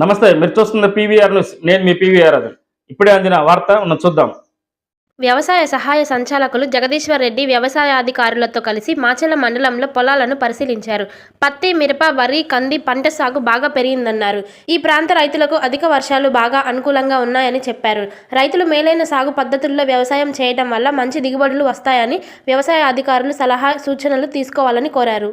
నమస్తే మీరు చూస్తున్న పీవీఆర్ న్యూస్. నేను మీ పీవీఆర్ అది ఇప్పుడే అందిన వార్త ఉన్న చూద్దాం. వ్యవసాయ సహాయ సంచాలకులు జగదీశ్వర్ రెడ్డి వ్యవసాయ అధికారులతో కలిసి మాచల మండలంలో పొలాలను పరిశీలించారు. పత్తి మిరప వరి కంది పంట సాగు బాగా పెరిగిందన్నారు. ఈ ప్రాంత రైతులకు అధిక వర్షాలు బాగా అనుకూలంగా ఉన్నాయని చెప్పారు. రైతులు మేలైన సాగు పద్ధతుల్లో వ్యవసాయం చేయడం వల్ల మంచి దిగుబడులు వస్తాయని వ్యవసాయ అధికారులు సలహా సూచనలు తీసుకోవాలని కోరారు.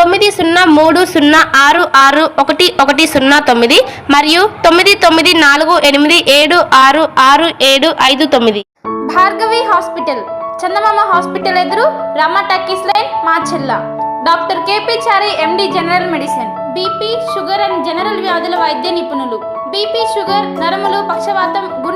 తొమ్మిది సున్నా మూడు సున్నా ఆరు ఆరు ఒకటి ఒకటి సున్నా తొమ్మిది మరియు తొమ్మిది తొమ్మిది నాలుగు ఎనిమిది ఏడు ఆరు ఆరు ఏడు ఐదు తొమ్మిది. భార్గవి హాస్పిటల్. చందమామ హాస్పిటల్ ఎదురు Rama talkies line Macherla doctor KP Chari MD general medicine. BP sugar and general వ్యాధుల వైద్య నిపుణులు. బీపీ షుగర్ నరములు పక్షవాతం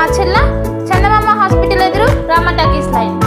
మా చెల్ల చందమామ హాస్పిటల్ ఎదురు రామ టాకీస్ లైన్.